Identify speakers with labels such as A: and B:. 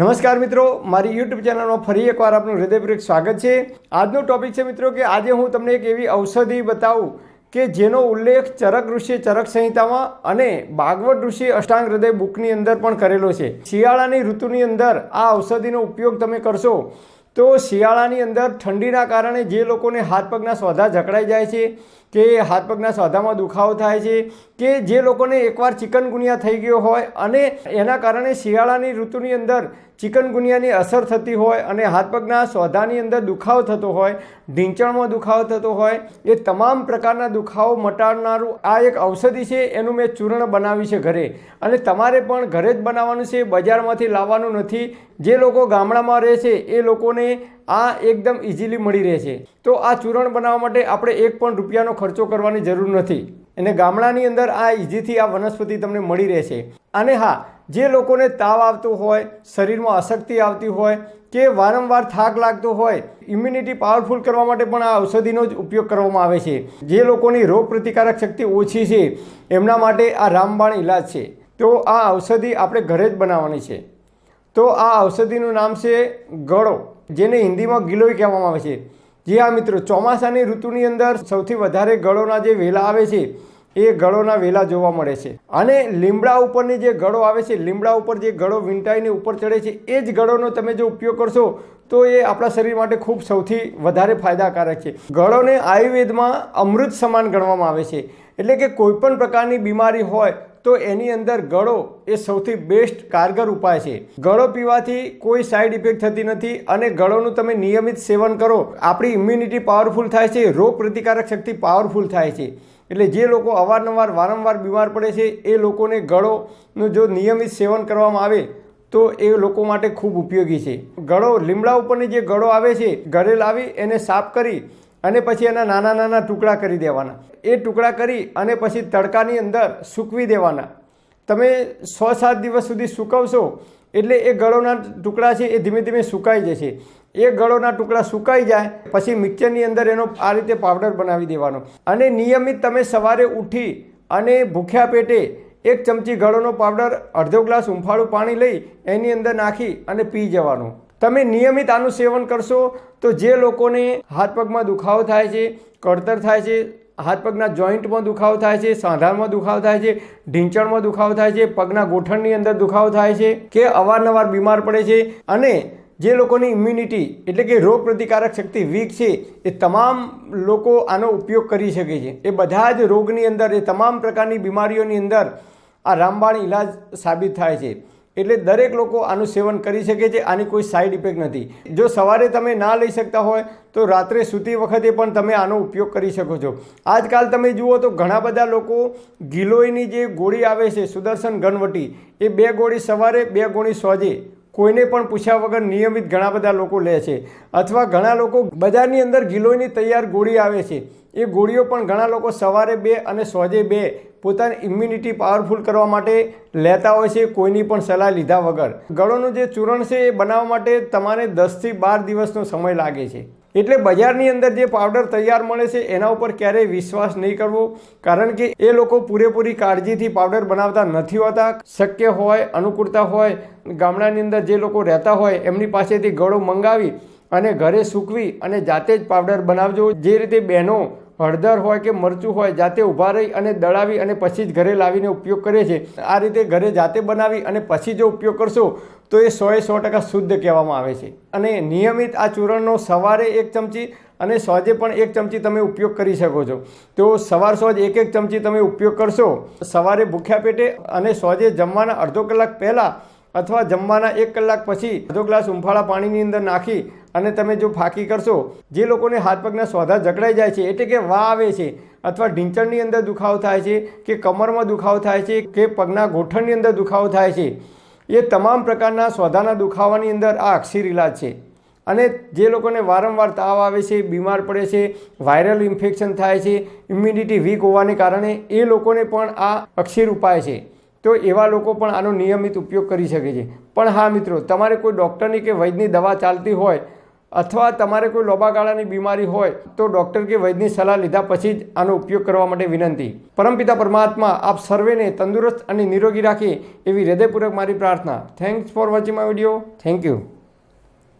A: નમસ્કાર મિત્રો, મારી યુટ્યુબ ચેનલમાં ફરી એકવાર આપનું હૃદયપૂર્વક સ્વાગત છે. આજનો ટોપિક છે મિત્રો કે આજે હું તમને એક એવી ઔષધિ બતાવું કે જેનો ઉલ્લેખ ચરક ઋષિ ચરક સંહિતામાં અને ભાગવત ઋષિ અષ્ટાંગ હૃદય બુકની અંદર પણ કરેલો છે. શિયાળાની ઋતુની અંદર આ ઔષધિનો ઉપયોગ તમે કરશો તો શિયાળાની અંદર ઠંડીના કારણે જે લોકોને હાથ પગના સોધા જકડાઈ જાય છે કે હાથ પગના સોધામાં દુખાવો થાય છે, કે જે લોકોને એકવાર ચિકનગુનિયા થઈ ગયો હોય અને એના કારણે શિયાળાની ઋતુની અંદર ચિકનગુનિયાની અસર થતી હોય અને હાથ પગના સોધાની અંદર દુખાવો થતો હોય, ઢીંચણમાં દુખાવો થતો હોય, એ તમામ પ્રકારના દુખાવો મટાડનારું આ એક ઔષધિ છે, એનું મેં ચૂર્ણ બનાવ્યું છે ઘરે. અને તમારે પણ ઘરે જ બનાવવાનું છે, બજારમાંથી લાવવાનું નથી. જે લોકો ગામડામાં રહે છે, એ લોકોને આ એકદમ ઇઝીલી મળી રહે છે. તો આ ચૂરણ બનાવવા માટે આપણે એક પણ રૂપિયાનો ખર્ચો કરવાની જરૂર નથી. અને ગામડાની અંદર આ ઇઝીથી આ વનસ્પતિ તમને મળી રહેશે અને હા, જે લોકોને તાવ આવતો હોય, શરીરમાં અશક્તિ આવતી હોય કે વારંવાર થાક લાગતો હોય ઇમ્યુનિટી પાવરફુલ કરવા માટે પણ આ ઔષધિનો જ ઉપયોગ કરવામાં આવે છે. જે લોકોની રોગ પ્રતિકારક શક્તિ ઓછી છે, એમના માટે આ રામબાણ ઇલાજ છે. તો આ ઔષધિ આપણે ઘરે જ બનાવવાની છે. તો આ ઔષધિનું નામ છે ગળો, જેને હિન્દીમાં ગિલોય કહેવામાં આવે છે. જે આ મિત્રો ચોમાસાની ઋતુની અંદર સૌથી વધારે ગળોના જે વેલા આવે છે, એ ગળોના વેલા જોવા મળે છે. અને લીમડા ઉપરની જે ગળો આવે છે, લીમડા ઉપર જે ગળો વીંટાઈને ઉપર ચડે છે, એ જ ગળોનો તમે જો ઉપયોગ કરશો, તો એ આપણા શરીર માટે ખૂબ સૌથી વધારે ફાયદાકારક છે. ગળોને આયુર્વેદમાં અમૃત સમાન ગણવામાં આવે છે. એટલે કે કોઈપણ પ્રકારની બીમારી હોય તો એની અંદર ગળો એ સૌથી બેસ્ટ કારગર ઉપાય છે. ગળો પીવાથી કોઈ સાઈડ ઇફેક્ટ થતી નથી અને ગળોનું તમે નિયમિત સેવન કરો. આપણી ઇમ્યુનિટી પાવરફુલ થાય છે, રોગ પ્રતિકારક શક્તિ પાવરફુલ થાય છે. એટલે જે લોકો અવારનવાર, વારંવાર બીમાર પડે છે, એ લોકોને ગળોનું જો નિયમિત સેવન કરવામાં આવે, તો એ લોકો માટે ખૂબ ઉપયોગી છે. ગળો લીમડા ઉપરની જે ગળો આવે છે ઘરે લાવી એને સાફ કરી અને પછી એના નાના નાના ટુકડા કરી દેવાના. એ ટુકડા કરી અને પછી તડકાની અંદર સૂકવી દેવાના. તમે સો સાત દિવસ સુધી સૂકવશો એટલે એ ગળોના ટુકડા છે એ ધીમે ધીમે સુકાઈ જશે. એ ગળોના ટુકડા સુકાઈ જાય પછી મિક્સરની અંદર એનો આ રીતે પાવડર બનાવી દેવાનો. અને નિયમિત તમે સવારે ઉઠી અને ભૂખ્યા પેટે એક ચમચી ગળોનો પાવડર, અડધો ગ્લાસ હુંફાળું પાણી લઈ એની અંદર નાખી અને પી જવાનું. તમે નિયમિત આનું સેવન કરશો તો જે લોકોને હાથ પગમાં દુખાવો થાય છે, કળતર થાય છે, હાથ પગના જોઈન્ટમાં દુખાવો થાય છે સાંધામાં દુખાવો થાય છે, ઢીંચણમાં દુખાવો થાય છે, પગના ગોઠણની અંદર દુખાવો થાય છે કે અવારનવાર બીમાર પડે છે અને જે લોકોની ઇમ્યુનિટી એટલે કે રોગ પ્રતિકારક શક્તિ વીક છે, એ તમામ લોકો આનો ઉપયોગ કરી શકે છે. એ બધા જ રોગની અંદર, એ તમામ પ્રકારની બીમારીઓની અંદર આ રામબાણ ઇલાજ સાબિત થાય છે. એટલે દરેક લોકો આનું સેવન કરી શકે છે, આની કોઈ સાઈડ ઇફેક્ટ નથી. જો સવારે તમે ના લઈ શકતા હોય, તો રાત્રે સૂતી વખતે પણ તમે આનો ઉપયોગ કરી શકો છો. આજકાલ તમે જુઓ તો ઘણા બધા લોકો ગિલોયની જે ગોળી આવે છે, સુદર્શન ઘનવટી, એ બે ગોળી સવારે, બે ગોળી સોજે. કોઈને પણ પૂછ્યા વગર નિયમિત ઘણા બધા લોકો લે છે. અથવા ઘણા લોકો બજારની અંદર ગિલોયની તૈયાર ગોળી આવે છે. એ ગોળીઓ પણ ઘણા લોકો સવારે બે અને સોજે બે પોતાની ઇમ્યુનિટી પાવરફુલ કરવા માટે લેતા હોય છે, કોઈની પણ સલાહ લીધા વગર. ગળોનું જે ચૂરણ છે, એ બનાવવા માટે તમારે દસથી બાર દિવસનો સમય લાગે છે. એટલે બજારની અંદર જે પાવડર તૈયાર મળે છે, એના ઉપર ક્યારેય વિશ્વાસ નહીં કરવો, કારણ કે એ લોકો પૂરેપૂરી કાળજીથી પાવડર બનાવતા નથી હોતા. શક્ય હોય, અનુકૂળતા હોય, ગામડાની અંદર જે લોકો રહેતા હોય, એમની પાસેથી ગળો મંગાવી અને ઘરે સૂકવી અને જાતે જ પાવડર બનાવજો. જે રીતે બહેનો હળદર હોય કે મરચું હોય, જાતે ઊભા રહી અને દળાવી અને પછી જ ઘરે લાવીને ઉપયોગ કરે છે આ રીતે ઘરે જાતે બનાવી અને પછી જો ઉપયોગ કરશો, તો એ સોએ સો ટકા શુદ્ધ કહેવામાં આવે છે. અને નિયમિત આ ચૂરણનો સવારે એક ચમચી અને સોજે પણ એક ચમચી તમે ઉપયોગ કરી શકો છો. તો સવાર સોજ એક એક ચમચી તમે ઉપયોગ કરશો. સવારે ભૂખ્યા પેટે અને સોજે જમવાના અડધો કલાક પહેલાં અથવા જમવાના એક કલાક પછી અડધો ગ્લાસ ઉંફાળા પાણીની અંદર નાખી અને તમે જો ફાંકી કરશો, જે લોકોને હાથ પગના સોધા જકડાઈ જાય છે, એટલે કે વા આવે છે, અથવા ઢીંચણની અંદર દુખાવો થાય છે, કે કમરમાં દુખાવો થાય છે, કે પગના ગોઠણની અંદર દુખાવો થાય છે, એ તમામ પ્રકારના સોધાના દુખાવાની અંદર આ અક્ષીર ઇલાજ છે. અને જે લોકોને વારંવાર તાવ આવે છે, બીમાર પડે છે, વાયરલ ઇન્ફેક્શન થાય છે, ઇમ્યુનિટી વીક હોવાને કારણે એ લોકોને પણ આ અક્ષીર ઉપાય છે. તો એવા લોકો પણ આનો નિયમિત ઉપયોગ કરી શકે છે. પણ હા મિત્રો, તમારે કોઈ ડૉક્ટરની કે વૈદ્યની દવા ચાલતી હોય અથવા તમારે કોઈ લોબા ગાળાની બીમારી હોય તો ડૉક્ટર કે વૈદ્યની સલાહ લીધા પછી જ આનો ઉપયોગ કરવા માટે વિનંતી. પરમપિતા પરમાત્મા, આપ સર્વેને તંદુરસ્ત અને નિરોગી રાખે એવી હૃદયપૂર્વક મારી પ્રાર્થના. Thanks for watching my video thank you